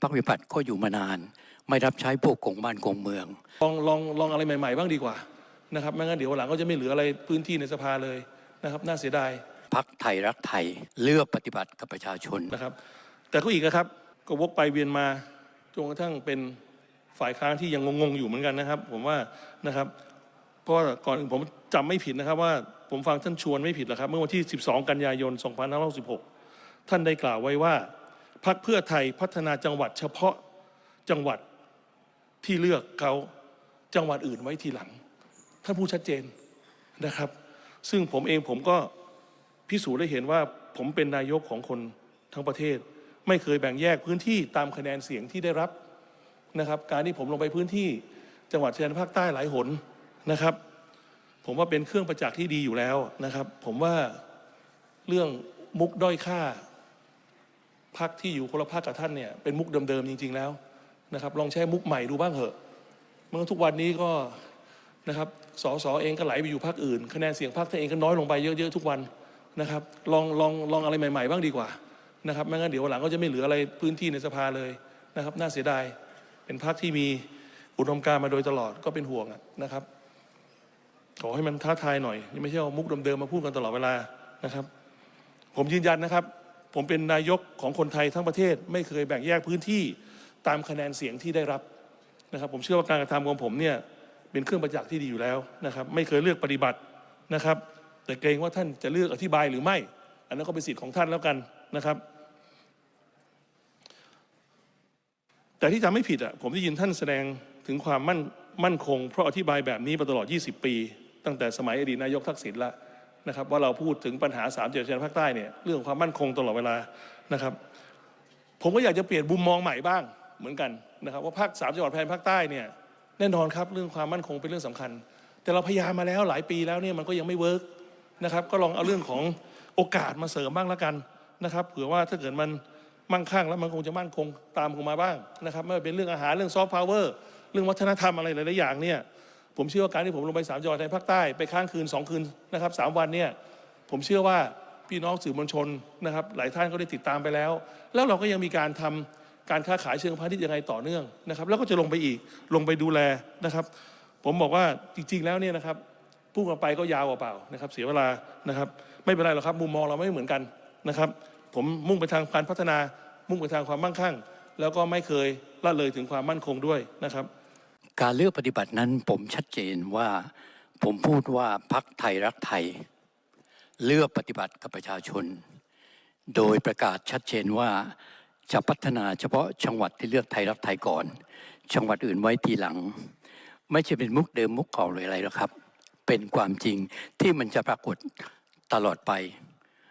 พรรควิปัตย์ก็อยู่มานาน ไม่รับใช้พวกกงบ้านกงเมือง ลองลองลองอะไรใหม่ ๆ บ้างดีกว่านะครับไม่งั้นเดี๋ยววันหลังก็จะไม่เหลืออะไรพื้นที่ในสภาเลยนะครับ น่าเสียดายพักไทยรักไทยเลือกปฏิบัติกับประชาชน นะครับ แต่ก็อีกนะครับ ก็วกไปเวียนมาจนกระทั่งเป็นฝ่ายค้านที่ยังงงๆอยู่เหมือนกันนะครับ ผมว่านะครับเพราะว่าก่อนอื่นผมจำไม่ผิดนะครับว่าผมฟังท่านชวนไม่ผิดหรอกครับ เมื่อวันที่ 12 กันยายน 2566 ท่านได้กล่าวไว้ว่า พรรคเพื่อไทยพัฒนาจังหวัดเฉพาะจังหวัดที่เลือกเขาจังหวัดอื่นไว้ทีหลังท่านพูดชัดเจนนะครับ ซึ่งผมเองผมก็พิสูจน์ได้เห็นว่าผมเป็นนายกของคนทั้งประเทศ ไม่เคยแบ่งแยกพื้นที่ตามคะแนนเสียงที่ได้รับนะครับ การที่ผมลงไปพื้นที่จังหวัดชายแดนภาคใต้หลายหนนะครับ ผมว่าเป็นเครื่องประจักษ์ที่ดีอยู่แล้วนะครับ ผมว่าเรื่องมุกด้อยค่า พักที่อยู่คนละภาคกับท่านเนี่ยเป็นมุกเดิมๆจริง ๆแล้วนะครับ ลองใช้มุกใหม่ดูบ้างเถอะเมื่อทุกวันนี้ก็นะครับสอสอเองก็ไหลไปอยู่พรรคอื่นคะแนนเสียงพรรคตัวเองก็น้อยลงไปเยอะๆทุกวันนะครับ ลองลองลองอะไรใหม่ ๆ บ้างดีกว่านะครับไม่งั้นเดี๋ยววันหลังก็จะไม่เหลืออะไรพื้นที่ในสภาเลยนะครับ น่าเสียดายเป็นพรรคที่มีอุดมการมาโดยตลอดก็เป็นห่วงนะครับขอให้มันท้าทายหน่อย ไม่ใช่เอามุกเดิมๆมาพูดกันตลอดเวลานะครับ ผมยืนยันนะครับ ผมเป็นนายกของคนไทยทั้งประเทศ ไม่เคยแบ่งแยกพื้นที่ตามคะแนนเสียงที่ได้รับนะครับ ผมเชื่อว่าการกระทำของผมเนี่ยเป็นเครื่องประจักษ์ที่ดีอยู่แล้วนะครับ ไม่เคยเลือกปฏิบัตินะครับ แต่เกรงว่าท่านจะเลือกอธิบายหรือไม่ อันนั้นก็เป็นสิทธิ์ของท่านแล้วกันนะครับ แต่ที่จำไม่ผิดอะผมได้ยินท่านแสดงถึงความมั่นมั่นคง เพราะอธิบายแบบนี้มาตลอด 20 ปี ตั้งแต่สมัยอดีตนายกทักษิณละ นะครับว่าเราพูดถึงปัญหาสามจังหวัดชายแดนภาคใต้เนี่ยเรื่องความมั่นคงตลอดเวลานะครับ ผมก็อยากจะเปลี่ยนมุมมองใหม่บ้างเหมือนกันนะครับ ว่าภาคสามจังหวัดชายแดนภาคใต้เนี่ยแน่นอนครับเรื่องความมั่นคงเป็นเรื่องสำคัญ แต่เราพยายามมาแล้วหลายปีแล้วเนี่ยมันก็ยังไม่เวิร์กนะครับ ก็ลองเอาเรื่องของโอกาสมาเสริมบ้างแล้วกันนะครับเผื่อว่าถ้าเกิดมันมั่งคั่งแล้วมันคงจะมั่นคงตามคงมาบ้างนะครับไม่ว่าเป็นเรื่องอาหารเรื่องซอฟต์พาวเวอร์เรื่องวัฒนธรรมอะไรหลายๆอย่างเนี่ย ผมเชื่อว่าการที่ผมลงไปสามจังหวัดในภาคใต้ไปค้างคืนสองคืนนะครับสามวันเนี่ยผมเชื่อว่าพี่น้องสื่อมวลชนนะครับ หลายท่านก็ได้ติดตามไปแล้ว แล้วเราก็ยังมีการทำการค้าขายเชิงพาณิชย์ยังไงต่อเนื่องนะครับ แล้วก็จะลงไปอีกลงไปดูแลนะครับ ผมบอกว่าจริง ๆ แล้วเนี่ยนะครับพูดกันไปก็ยาวเปล่านะครับ เสียเวลานะครับ ไม่เป็นไรหรอกครับมุมมองเราไม่เหมือนกันนะครับ ผมมุ่งไปทางการพัฒนา มุ่งไปทางความมั่งคั่ง แล้วก็ไม่เคยละเลยถึงความมั่นคงด้วยนะครับ การเลือกปฏิบัตินั้นผมชัดเจนว่าผมพูดว่าพักไทยรักไทย เลือกปฏิบัติกับประชาชน โดยประกาศชัดเจนว่าจะพัฒนาเฉพาะจังหวัดที่เลือกไทยรักไทยก่อน จังหวัดอื่นไว้ทีหลัง ไม่ใช่เป็นมุกเดิมมุกเก่าหรืออะไรหรอกครับ เป็นความจริงที่มันจะปรากฏตลอดไป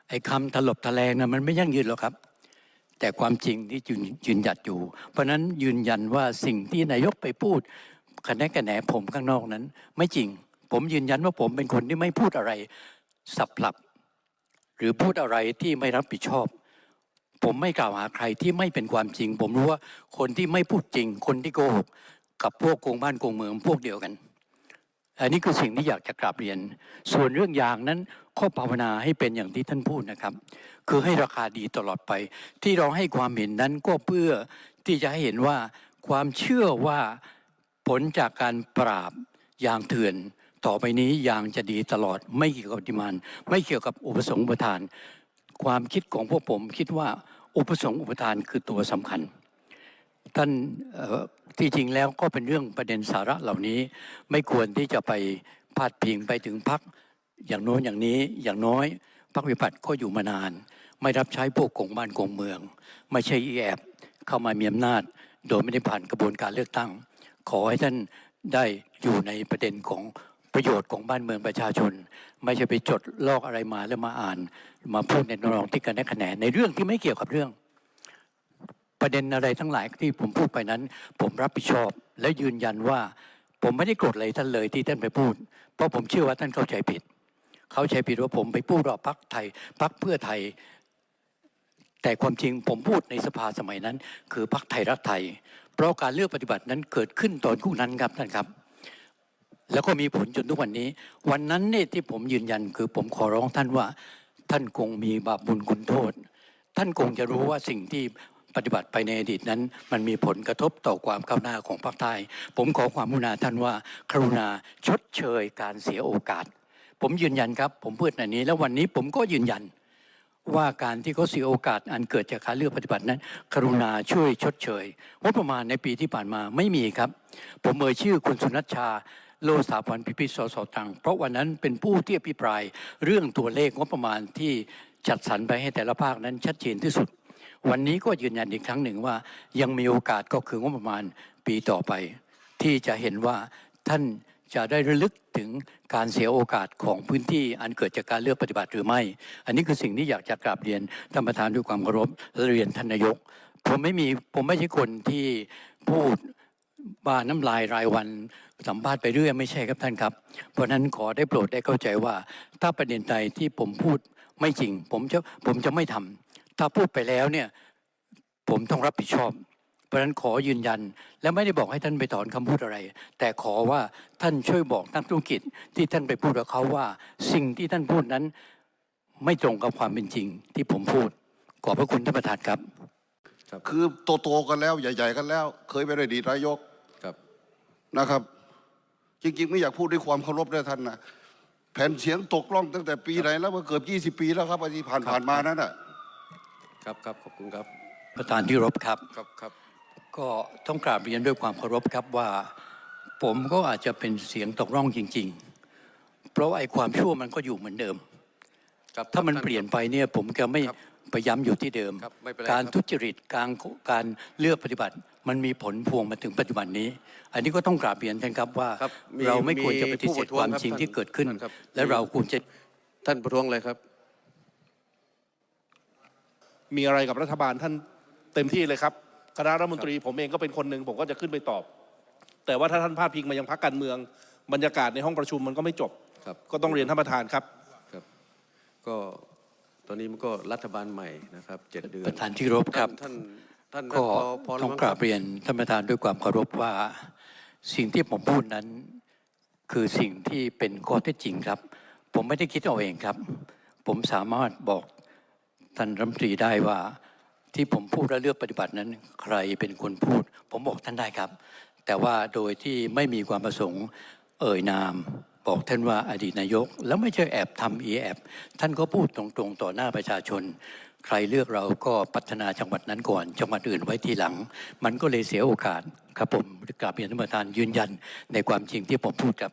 ไอ้คำถลบทะแลงนะมันไม่ยั่งยืนหรอกครับ แต่ความจริงที่ยืนยืนหยัดอยู่ เพราะนั้นยืนยันว่าสิ่งที่นายกไปพูด คะแนนกระแหนผมข้างนอกนั้น ไม่จริง ผมยืนยันว่าผมเป็นคนที่ไม่พูดอะไร สับพลับ หรือพูดอะไรที่ไม่รับผิดชอบ ผมไม่กล่าวหาใครที่ไม่เป็นความจริง ผมรู้ว่าคนที่ไม่พูดจริง คนที่โกหกกับพวกโกงบ้านโกงเมืองพวกเดียวกัน อันนี้คือสิ่งที่อยากจะกราบเรียน ส่วนเรื่องยางนั้นข้อภาวนาให้เป็นอย่างที่ท่านพูดนะครับ คือให้ราคาดีตลอดไป ที่เราให้ความเห็นนั้นก็เพื่อที่จะให้เห็นว่าความเชื่อว่า ผลจากการปราบอย่างเถื่อน ต่อไปนี้อย่างจะดีตลอดไม่เกี่ยวกับดิมานไม่เกี่ยวกับอุปสงค์อุปทาน ความคิดของพวกผมคิดว่าอุปสงค์อุปทานคือตัวสำคัญ ท่านที่จริงแล้วก็เป็นเรื่องประเด็นสาระเหล่านี้ ไม่ควรที่จะไปพาดพิงไปถึงพักอย่างโน้นอย่างนี้อย่างน้อยพักวิปัตย์ก็อยู่มานาน ไม่รับใช้พวกกงบ้านกงเมือง ไม่ใช่แอบเข้ามามีอำนาจ โดยไม่ได้ผ่านกระบวนการเลือกตั้ง ขอให้ท่านได้อยู่ในประเด็นของประโยชน์ของบ้านเมืองประชาชน ไม่ใช่ไปจดลอกอะไรมาแล้วมาอ่าน มาพูดในนองที่กันได้คะแนนในเรื่องที่ไม่เกี่ยวกับเรื่อง ประเด็นอะไรทั้งหลายที่ผมพูดไปนั้น ผมรับผิดชอบและยืนยันว่า ผมไม่ได้โกรธอะไรท่านเลยที่ท่านไปพูด เพราะผมเชื่อว่าท่านเข้าใจผิด เข้าใจผิดว่าผมไปพูดว่าพักไทยพักเพื่อไทย แต่ความจริงผมพูดในสภาสมัยนั้น คือพักไทยรักไทย เพราะการเลือกปฏิบัตินั้นเกิดขึ้นตอนคู่นั้นครับท่านครับ แล้วก็มีผลจนทุกวันนี้ วันนั้นเนี่ยที่ผมยืนยันคือผมขอร้องท่านว่า ท่านคงมีบาปบุญคุณโทษ ท่านคงจะรู้ว่าสิ่งที่ปฏิบัติไปในอดีตนั้น มันมีผลกระทบต่อความก้าวหน้าของภาคใต้ ผมขอความกรุณาท่านว่า กรุณาชดเชยการเสียโอกาส ผมยืนยันครับ ผมพูดในนี้ แล้ววันนี้ผมก็ยืนยัน ว่าการที่เขาเสียโอกาสอันเกิดจากการเลือกปฏิบัตินั้น กรุณาช่วยชดเชยงบประมาณในปีที่ผ่านมาไม่มีครับ ผมเอ่ยชื่อคุณสุนัชชาโลสาพันพิพิสสตัง เพราะวันนั้นเป็นผู้ที่อภิปรายเรื่องตัวเลขงบประมาณที่จัดสรรไปให้แต่ละภาคนั้นชัดเจนที่สุด วันนี้ก็ยืนยันอีกครั้งหนึ่งว่า ยังมีโอกาสก็คืองบประมาณปีต่อไป ที่จะเห็นว่าท่าน จะได้ระลึกถึงการเสียโอกาสของพื้นที่อันเกิดจากการเลือกปฏิบัติหรือไม่ อันนี้คือสิ่งที่อยากจะกราบเรียนท่านประธานด้วยความเคารพและเรียนท่านนายก ผมไม่มีผมไม่ใช่คนที่พูดบาน้ำลายรายวันสัมภาษณ์ไปเรื่อยไม่ใช่ครับท่านครับ เพราะนั้นขอได้โปรดได้เข้าใจว่า ถ้าประเด็นใดที่ผมพูดไม่จริง ผมจะผมจะไม่ทำถ้าพูดไปแล้วเนี่ยผมต้องรับผิดชอบ เพราะฉะนั้นขอยืนยันและไม่ได้บอกให้ท่านไปถอนคำพูดอะไร แต่ขอว่าท่านช่วยบอกนักธุรกิจที่ท่านไปพูดกับเขาว่า สิ่งที่ท่านพูดนั้น ไม่ตรงกับความเป็นจริงที่ผมพูด ขอบพระคุณท่านประธานครับ คือโตๆกันแล้วใหญ่ ๆ กันแล้ว เคยเป็นอดีตนายกครับนะครับ จริง ๆ ไม่อยากพูดด้วยความเคารพด้วยท่านนะแผ่นเสียงตกล่องตั้งแต่ปีไหนแล้วมาเกือบ20 ปีแล้วครับที่ผ่านผ่านมานั้นน่ะครับครับขอบคุณครับ ประธานที่รบครับครับครับ ก็ต้องกราบเรียนด้วยความเคารพครับว่า ผมก็อาจจะเป็นเสียงตกร่องจริง ๆ เพราะว่าไอ้ความชั่วมันก็อยู่เหมือนเดิม ครับถ้ามันท่เปลี่ยนไปเนี่ยผมจะไม่ครับไปย้ำอยู่ที่เดิม ครับไม่เป็นไรการครับ ทุจริตการการเลือกปฏิบัติ มันมีผลพวงมาถึงปัจจุบันนี้ อันนี้ก็ต้องกราบเรียนท่านครับว่า ครับมีเราไม่ควรจะปฏิเสธมีผู้ประท้วงความครับจริงท่านที่เกิดขึ้น ท่านครับและเราควรจะ ท่านประท้วงอะไรครับ มีอะไรกับรัฐบาลท่านเต็มที่เลยครับ คณะรัฐมนตรีผมเองก็เป็นคนหนึ่งผมก็จะขึ้นไปตอบ แต่ว่าถ้าท่านพาดพิงมายังพักการเมืองบรรยากาศในห้องประชุมมันก็ไม่จบ ครับ ก็ต้องเรียนท่านประธานครับครับก็ตอนนี้มันก็รัฐบาลใหม่นะครับเจ็ดเดือนประธานที่รบครับ ท่านท่านก็พอพอต้องแล้วมั้กราบคเรียนท่านประธานด้วยความเคารพว่า สิ่งที่ผมพูดนั้น คือสิ่งที่เป็นข้อเท็จจริงครับ ผมไม่ได้คิดเอาเองครับ ผมสามารถบอกท่านรัฐมนตรีได้ว่า ที่ผมพูดและเลือกปฏิบัตินั้น ใครเป็นคนพูด ผมบอกท่านได้ครับ แต่ว่าโดยที่ไม่มีความประสงค์ เอ่ยนาม บอกท่านว่าอดีตนายก แล้วไม่ใช่แอบทำอีแอบท่านก็พูดตรงๆ ต่อหน้าประชาชน ใครเลือกเราก็พัฒนาจังหวัดนั้นก่อน จังหวัดอื่นไว้ทีหลัง มันก็เลยเสียโอกาสครับผมกราบเรียนท่านประธานยืนยันในความจริงที่ผมพูดครับ